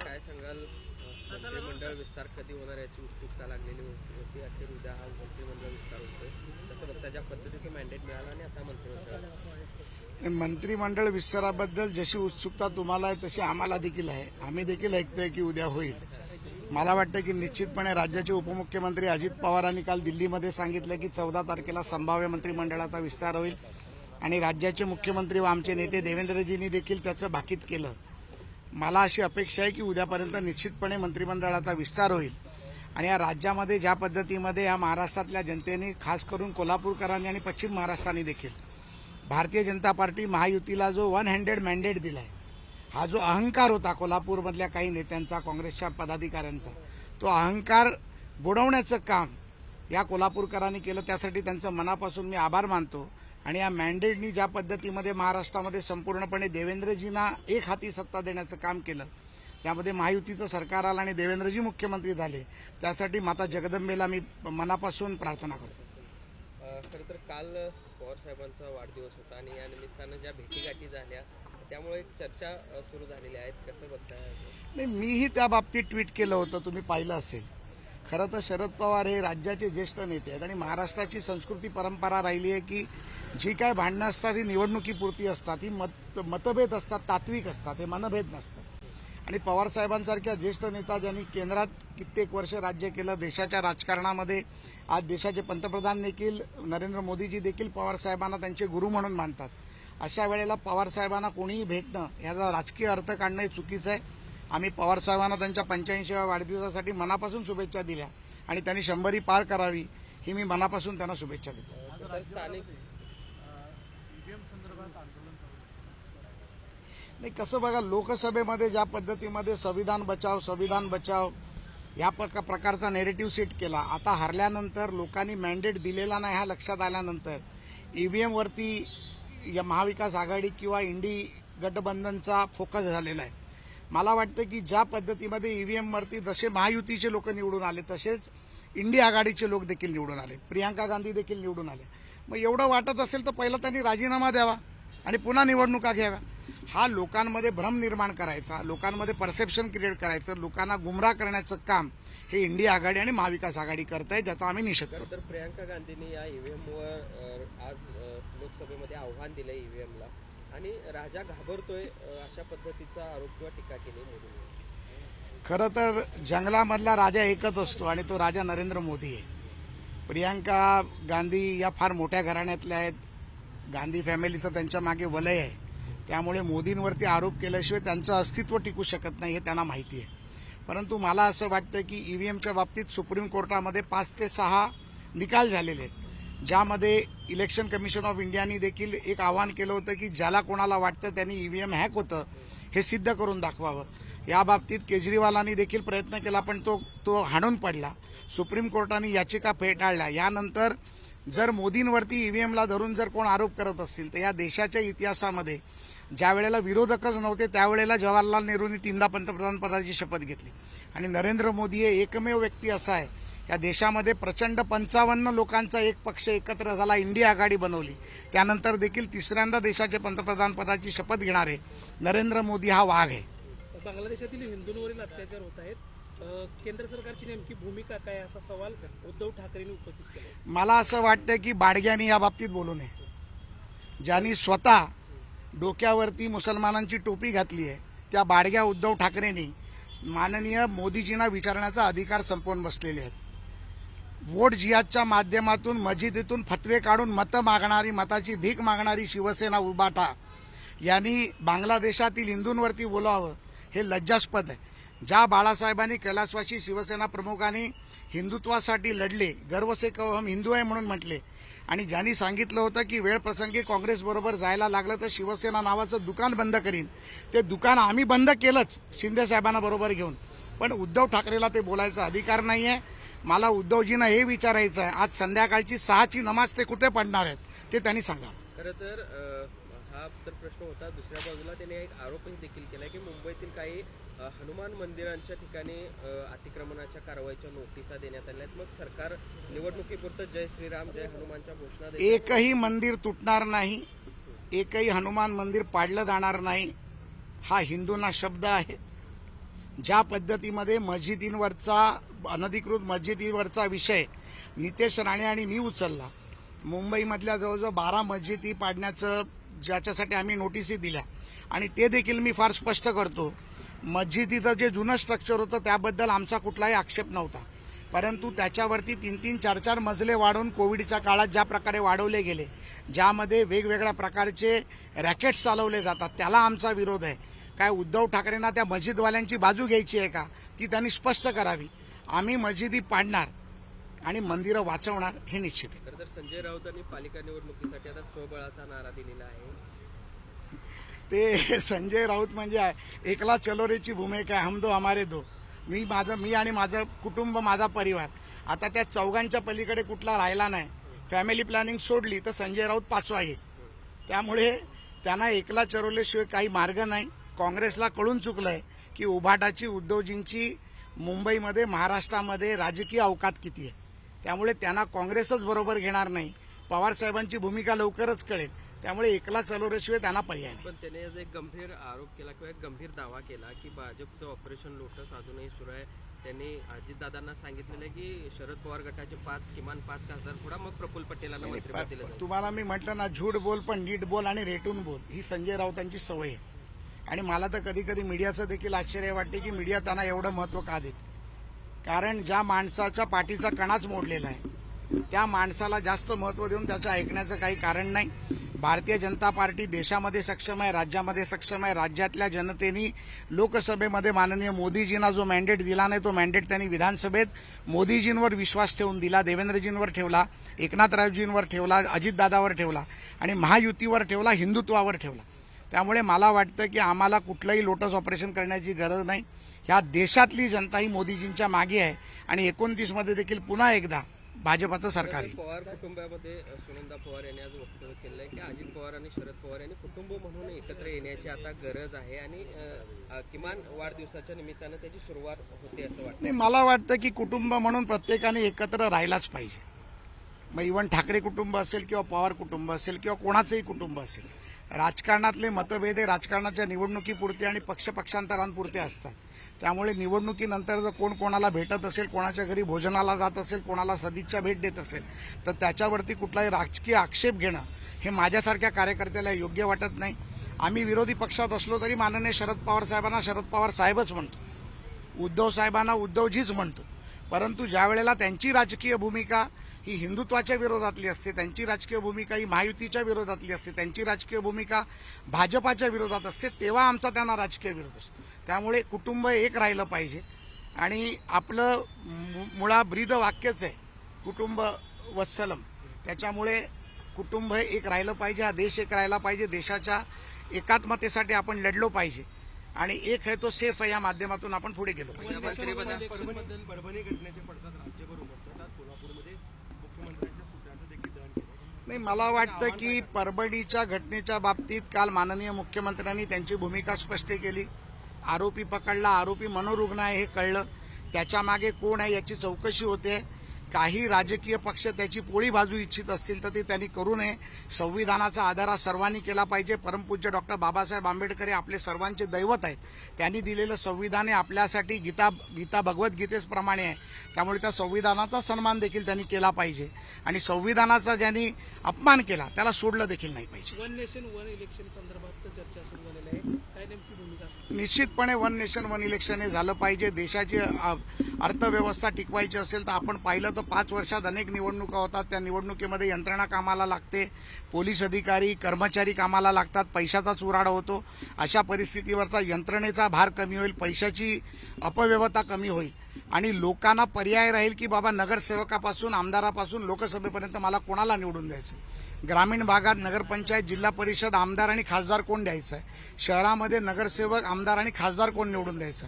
काय सांगाल? मंत्रिमंडळ विस्तार कधी होणार याची उत्सुकता लागलेली होती. अखेर उद्या हा मंत्रिमंडळ विस्तार होतोय. तसं बघता ज्या पद्धतीचं मॅन्डेट मिळालं आणि आता मंत्रिमंडळ. मंत्रिमंडळ विस्ताराबद्दल जशी उत्सुकता तुम्हाला आहे तशी आम्हाला देखील आहे. आम्ही देखील ऐकतोय की उद्या होईल. मला वाटतं की निश्चितपणे राज्याचे उपमुख्यमंत्री अजित पवारांनी काल दिल्लीमध्ये सांगितलं की चौदा तारखेला संभाव्य मंत्रिमंडळाचा विस्तार होईल. आणि राज्याचे मुख्यमंत्री व आमचे नेते देवेंद्रजींनी देखील त्याचं भाकीत केलं. मला अशी अपेक्षा आहे की उद्यापर्यंत निश्चितपणे मंत्रिमंडळाचा विस्तार होईल. आणि या राज्यामध्ये ज्या पद्धतीमध्ये या महाराष्ट्रातल्या जनतेने खास करून कोल्हापूरकरांनी आणि पश्चिम महाराष्ट्राने देखील भारतीय जनता पार्टी महायुतीला जो वन हँड्रेड मॅन्डेट दिलाय हा जो अहंकार होता कोल्हापूरमधल्या काही नेत्यांचा काँग्रेसच्या पदाधिकाऱ्यांचा तो अहंकार बुडवण्याचं काम या कोल्हापूरकरांनी केलं त्यासाठी त्यांचं मनापासून मी आभार मानतो. आणि या मॅन्डेटनी ज्या पद्धतीमध्ये महाराष्ट्रामध्ये संपूर्णपणे देवेंद्रजींना एक हाती सत्ता देण्याचं काम केलं त्यामध्ये महायुतीचं सरकार आलं आणि देवेंद्रजी मुख्यमंत्री झाले त्यासाठी माता जगदंबेला मी मनापासून प्रार्थना करतो. खरं तर काल पवार साहेबांचा वाढदिवस होता आणि या निमित्तानं ज्या भेटीगाठी झाल्या त्यामुळे चर्चा सुरू झालेल्या आहेत कसं बघताय नाही मीही त्या बाबतीत ट्विट केलं होतं तुम्ही पाहिलं असेल. खरं तर शरद पवार हे राज्याचे ज्येष्ठ नेते आहेत आणि महाराष्ट्राची संस्कृती परंपरा राहिली आहे की जी काय भांडणं असतात ही निवडणुकीपुरती असतात ही मत मतभेद असतात तात्विक असतात हे मनभेद नसतात. आणि पवार साहेबांसारख्या ज्येष्ठ नेता ज्यांनी केंद्रात कित्येक वर्ष राज्य केलं देशाच्या राजकारणामध्ये आज देशाचे पंतप्रधान देखील नरेंद्र मोदीजी देखील पवार साहेबांना त्यांचे गुरु म्हणून मानतात. अशा वेळेला पवार साहेबांना कोणीही भेटणं याचा राजकीय अर्थ काढणं हे चुकीचं आहे. आम्ही पवार साहेबांना त्यांच्या पंच्याऐंशीव्या वाढदिवसासाठी मनापासून शुभेच्छा दिल्या आणि त्यांनी शंभरी पार करावी ही मी मनापासून त्यांना शुभेच्छा देतो. नाही कसं बघा लोकसभेमध्ये ज्या पद्धतीमध्ये संविधान बचाव संविधान बचाव या प्रकारचा नेरेटिव्ह सेट केला आता हरल्यानंतर लोकांनी मॅन्डेट दिलेला नाही हा लक्षात आल्यानंतर ईव्हीएमवरती या महाविकास आघाडी किंवा इंडी गठबंधनचा फोकस झालेला आहे. मला वाटतं की ज्या पद्धतीमध्ये ईव्हीएम वरती जसे महायुतीचे लोक निवडून आले तसेच इंडिया आघाडीचे लोक देखील निवडून आले. प्रियांका गांधी देखील निवडून आले. मग एवढं वाटत असेल तर पहिला त्यांनी राजीनामा द्यावा आणि पुन्हा निवडणुका घ्याव्या. हा लोकांमध्ये भ्रम निर्माण करायचा लोकांमध्ये परसेप्शन क्रिएट करायचं लोकांना गुमराह करण्याचं काम हे इंडिया आघाडी आणि महाविकास आघाडी करत आहे ज्याचा आम्ही निषेध करतो. तर प्रियांका गांधींनी या ईव्हीएमवर आज लोकसभेमध्ये आव्हान दिलं ईव्हीएमला आणि राजा घाबरतोय अशा पद्धतीचा आरोप किंवा टीका केली मोदींनी. खरं तर जंगलामधला राजा एकच असतो आणि तो राजा नरेंद्र मोदी आहे. प्रियांका गांधी या फार मोठ्या घराण्यातल्या आहेत. गांधी फॅमिलीचं त्यांच्या मागे वलय आहे. त्यामुळे मोदींवरती आरोप केल्याशिवाय त्यांचं अस्तित्व टिकू शकत नाही हे त्यांना माहिती आहे. परंतु मला असं वाटतं की ईव्हीएमच्या बाबतीत सुप्रीम कोर्टामध्ये पाच ते सहा निकाल झालेले आहेत. ज्यामध्ये इलेक्शन कमिशन ऑफ इंडियानी देखील एक आवाहन केलं होतं की ज्याला कोणाला वाटतं त्यांनी ईव्हीएम हॅक होतं हे सिद्ध करून दाखवावं. या बाबतीत केजरीवालांनी देखील प्रयत्न केला पण तो तो हाणून पडला. सुप्रीम कोर्टाने याचिका फेटाळल्या. यानंतर जर मोदींवरती ईव्हीएमला धरून जर कोण आरोप करत असतील तर या देशाच्या इतिहासामध्ये ज्या वेळेला विरोधकच नव्हते त्यावेळेला जवाहरलाल नेहरूंनी तीनदा पंतप्रधान पदाची शपथ घेतली. आणि नरेंद्र मोदी हे एकमेव व्यक्ती असा आहे या देशामध्ये प्रचंड पंचावन्न लोकांचा एक पक्ष एकत्र झाला इंडिया आघाडी बनवली. त्यानंतर देखील तिसऱ्यांदा देशाचे पंतप्रधान पदाची शपथ घेणारे नरेंद्र मोदी हा वाघ आहे. बांगलादेशातील हिंदूंवरील अत्याचार होत आहेत. केंद्र सरकारची नेमकी भूमिका काय असा सवाल उद्धव ठाकरेंनी उपस्थित केला मला असं वाटतं की बाडग्यांनी या बाबतीत बोलू नये. ज्यांनी स्वतः डोक्यावरती मुसलमानांची टोपी घातली आहे त्या बाडग्या उद्धव ठाकरेंनी माननीय मोदीजींना विचारण्याचा अधिकार संपवून बसलेले आहेत. वोट जिहादच्या माध्यमातून मस्जिदीतून फतवे काढून मतं मागणारी मताची भीक मागणारी शिवसेना उबाटा. यांनी बांगलादेशातील हिंदूंवरती बोलावं हे लज्जास्पद आहे. ज्या बाळासाहेबांनी कैलासवासी शिवसेना प्रमुखांनी हिंदुत्वासाठी लढले गर्व से कव हम हिंदू आहे म्हणून म्हटले आणि ज्यांनी सांगितलं होतं की वेळ प्रसंगी काँग्रेसबरोबर जायला लागलं तर शिवसेना नावाचं दुकान बंद करीन. ते दुकान आम्ही बंद केलंच शिंदे साहेबांना बरोबर घेऊन. पण उद्धव ठाकरेला ते बोलायचा अधिकार नाही आहे मला उद्धवजींना हे विचारायचं आहे आज संध्याकाळची सहाची नमाज ते कुठे पडणार आहेत ते त्यांनी सांगावं खरं तर हा तर प्रश्न होता दुसऱ्या बाजूला त्याने एक आरोपही देखील केला की मुंबईतील काही हनुमान मंदिरांच्या ठिकाणी अतिक्रमणाच्या कारवाईच्या नोटिसा देण्यात आल्या आहेत. मग सरकार निवडणुकीपुरतं जय श्रीराम जय हनुमानच्या घोषणा. एकही मंदिर तुटणार नाही एकही हनुमान मंदिर पाडलं जाणार नाही हा हिंदूंना शब्द आहे. ज्या पद्धतीमध्ये मस्जिदींवरचा अनधिकृत मस्जिदीवरचा विषय नितेश राणे आणि मी उचलला. मुंबईमधल्या जवळजवळ बारा मस्जिदी पाडण्याचं ज्याच्यासाठी आम्ही नोटिसी दिल्या. आणि ते देखील मी फार स्पष्ट करतो. मस्जिदीचं जे जुनं स्ट्रक्चर होतं त्याबद्दल आमचा कुठलाही आक्षेप नव्हता. परंतु त्याच्यावरती तीन तीन चार चार मजले वाढवून कोविडच्या काळात ज्या प्रकारे वाढवले गेले ज्यामध्ये वेगवेगळ्या प्रकारचे रॅकेट्स चालवले जातात त्याला आमचा विरोध आहे. काय उद्धव ठाकरेंना त्या मस्जिदवाल्यांची बाजू घ्यायची आहे का? ती त्यांनी स्पष्ट करावी. आम्ही मस्जिदी पाडणार आणि मंदिरं वाचवणार हे निश्चित आहे. खरं तर संजय राऊतांनी पालिका निवडणुकीसाठी आता स्वबळाचा नारा दिलेला आहे. ते संजय राऊत म्हणजे एकला चलोरेची भूमिका आहे हम दो हमारे दो. मी माझं मी आणि माझं कुटुंब माझा परिवार. आता त्या चौघांच्या पलीकडे कुठला राहिला नाही फॅमिली प्लॅनिंग सोडली तर संजय राऊत पाचवा येईल. त्यामुळे त्यांना एकला चरवल्याशिवाय काही मार्ग नाही. काँग्रेसला कळून चुकलंय की उभाटाची उद्धवजींची मुंबईमध्ये महाराष्ट्रामध्ये राजकीय अवकात किती आहे. त्यामुळे त्यांना काँग्रेसच बरोबर घेणार नाही. पवार साहेबांची भूमिका लवकरच कळेल. त्यामुळे एकला चलवल्याशिवाय त्यांना पर्याय नाही. पण त्याने आज एक गंभीर आरोप केला किंवा एक गंभीर दावा केला की भाजपचं ऑपरेशन लोटस अजूनही सुरू आहे. त्यांनी अजितदादांना सांगितलेलं आहे की शरद पवार गटाचे पाच किमान पाच खासदार थोडा मग प्रफुल्ल पटेलांना मंत्रिपद दिलं जाईल. तुम्हाला मी म्हटलं ना झूट बोल पण नीट बोल आणि रेटून बोल ही संजय राऊतांची सवय आहे. आणि मला तर कधी कधी मीडियाचं देखील आश्चर्य वाटते की मीडिया त्यांना एवढं महत्त्व का देते? कारण ज्या माणसाच्या पाठीचा कणाच मोडलेला आहे त्या माणसाला जास्त महत्त्व देऊन त्याचं ऐकण्याचं काही कारण नाही. भारतीय जनता पार्टी देशामध्ये सक्षम आहे राज्यामध्ये सक्षम आहे राज्यातल्या जनतेनी लोकसभेमध्ये माननीय मोदीजींना जो मॅन्डेट दिला नाही तो मॅन्डेट त्यांनी विधानसभेत मोदीजींवर विश्वास ठेवून दिला देवेंद्रजींवर ठेवला एकनाथरावजींवर ठेवला अजितदादावर ठेवला आणि महायुतीवर ठेवला हिंदुत्वावर ठेवला. त्यामुळे मला वाटतं की आम्हाला कुठलंही लोटस ऑपरेशन करण्याची गरज नाही. ह्या देशातली जनता ही मोदीजींच्या मागे आहे आणि एकोणतीसमध्ये देखील पुन्हा एकदा भाजपाचं सरकार येईल. पवार कुटुंबामध्ये सुनंदा पवार यांनी आज वक्तव्य केलं आहे की अजित पवार आणि शरद पवार यांनी कुटुंब म्हणून एकत्र येण्याची आता गरज आहे आणि किमान वाढदिवसाच्या निमित्तानं त्याची सुरुवात होते असं वाटतं. नाही मला वाटतं की कुटुंब म्हणून प्रत्येकाने एकत्र राहिलाच पाहिजे. मग इव्हन ठाकरे कुटुंब असेल किंवा पवार कुटुंब असेल किंवा कोणाचंही कुटुंब असेल राजकारणातले मतभेद हे राजकारणाच्या निवडणुकीपुरते आणि पक्षपक्षांतरांपुरते असतात. त्यामुळे निवडणुकीनंतर जर कोण कोणाला भेटत असेल कोणाच्या घरी भोजनाला जात असेल कोणाला सदिच्छा भेट देत असेल तर त्याच्यावरती कुठलाही राजकीय आक्षेप घेणं हे माझ्यासारख्या कार्यकर्त्याला योग्य वाटत नाही. आम्ही विरोधी पक्षात असलो तरी माननीय शरद पवार साहेबांना शरद पवार साहेबच म्हणतो. उद्धव साहेबांना उद्धवजीच म्हणतो. परंतु ज्या वेळेला त्यांची राजकीय भूमिका ही हिंदुत्वाच्या विरोधातली असते त्यांची राजकीय भूमिका ही महायुतीच्या विरोधातली असते त्यांची राजकीय भूमिका भाजपाच्या विरोधात असते तेव्हा आमचा त्यांना राजकीय विरोध असतो त्यामुळे कुटुंब एक राहिलं पाहिजे आणि आपलं मु- मुळा ब्रीद वाक्यच आहे कुटुंब वत्सलम त्याच्यामुळे कुटुंब हे एक राहिलं पाहिजे हा देश एक राहिला पाहिजे देशाच्या एकात्मतेसाठी आपण लढलो पाहिजे आणि एक आहे तो सेफ आहे या माध्यमातून आपण पुढे गेलो पाहिजे नाही मला वाटतं की परबडीच्या घटनेच्या बाबतीत काल माननीय मुख्यमंत्र्यांनी त्यांची भूमिका स्पष्ट केली. आरोपी पकडला आरोपी मनोरुग्ण आहे हे कळलं. त्याच्यामागे कोण आहे याची चौकशी होते. काही राजकीय पक्ष त्याची पोळी बाजू इच्छित असतील तर ते त्यांनी करू नये. संविधानाचा आदर हा सर्वांनी केला पाहिजे. परमपूज्य डॉक्टर बाबासाहेब आंबेडकर हे आपले सर्वांचे दैवत आहेत. त्यांनी दिलेलं संविधान हे आपल्यासाठी गीता गीता भगवद्गीतेच प्रमाणे आहे. त्यामुळे त्या संविधानाचा सन्मान देखील त्यांनी केला पाहिजे. आणि संविधानाचा ज्यांनी अपमान केला त्याला सोडलं देखील नाही पाहिजे. वन नेशन वन इलेक्शन संदर्भात चर्चा सुरू झालेली आहे. काय नेमकी भूमिका असते? निश्चितपणे वन नेशन वन इलेक्शन हे झालं पाहिजे. देशाची अर्थव्यवस्था टिकवायची असेल तर आपण पाहिलं तर पाच वर्षात अनेक निवडणुका होतात. त्या निवडणुकीमध्ये यंत्रणा कामाला लागते. पोलीस अधिकारी कर्मचारी कामाला लागतात. पैशाचा चुराडा होतो. अशा परिस्थितीवरचा यंत्रणेचा भार कमी होईल. पैशाची अपव्यवस्था कमी होईल. आणि लोकांना पर्याय राहील की बाबा नगरसेवकापासून आमदारापासून लोकसभेपर्यंत मला कोणाला निवडून द्यायचं ग्रामीण भागात नगरपंचायत जिल्हा परिषद आमदार आणि खासदार कोण द्यायचं आहे शहरामध्ये नगरसेवक आमदार आणि खासदार कोण निवडून द्यायचं?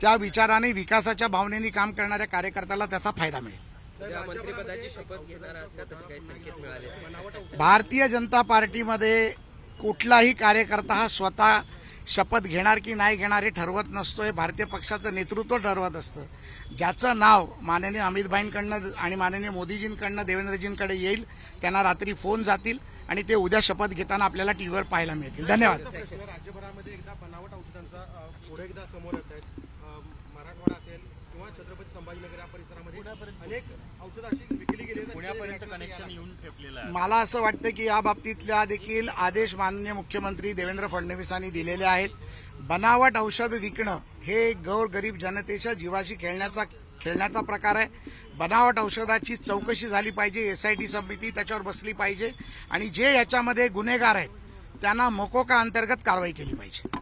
त्या विचाराने विकासाच्या भावनेने काम करणाऱ्या कार्यकर्त्याला त्याचा फायदा मिळेल. मंत्रिपदाची शपथ घेणार आहात का तसे काही संकेत मिळाले भारतीय जनता पार्टीमध्ये कुठलाही कार्यकर्ता हा स्वतः शपथ घेणार की नाही घेणार हे ठरवत नसतो हे भारतीय पक्षाचं नेतृत्व ठरवत असतं. ज्याचं नाव माननीय अमितभाईंकडनं आणि माननीय मोदीजींकडनं देवेंद्रजींकडे येईल त्यांना रात्री फोन जातील आणि ते उद्या शपथ घेताना आपल्याला टीव्हीवर पाहायला मिळतील. धन्यवाद. राज्यभरामध्ये एकदा बनावट औषधांचा पुढे एकदा समोर येत आहेत. मराठवाडा असेल किंवा छत्रपती संभाजीनगर या परिसरामध्ये अनेक औषधं अशी विकली गेली पुण्यापर्यंत कनेक्शन येऊन ठेपलेलं आहे. मला असं वाटतं की या बाबतीतल्या देखील आदेश माननीय मुख्यमंत्री देवेंद्र फडणवीसांनी दिलेले आहेत. बनावट औषध विकणं हे गौर गरीब जनतेच्या जीवाशी खेळण्याचा खेळण्याचा प्रकार आहे. बनावट औषधाची चौकशी झाली पाहिजे एसआयटी समिती त्याच्यावर बसली पाहिजे. आणि जे याच्यामध्ये गुन्हेगार आहेत त्यांना मोकोका अंतर्गत कारवाई केली पाहिजे.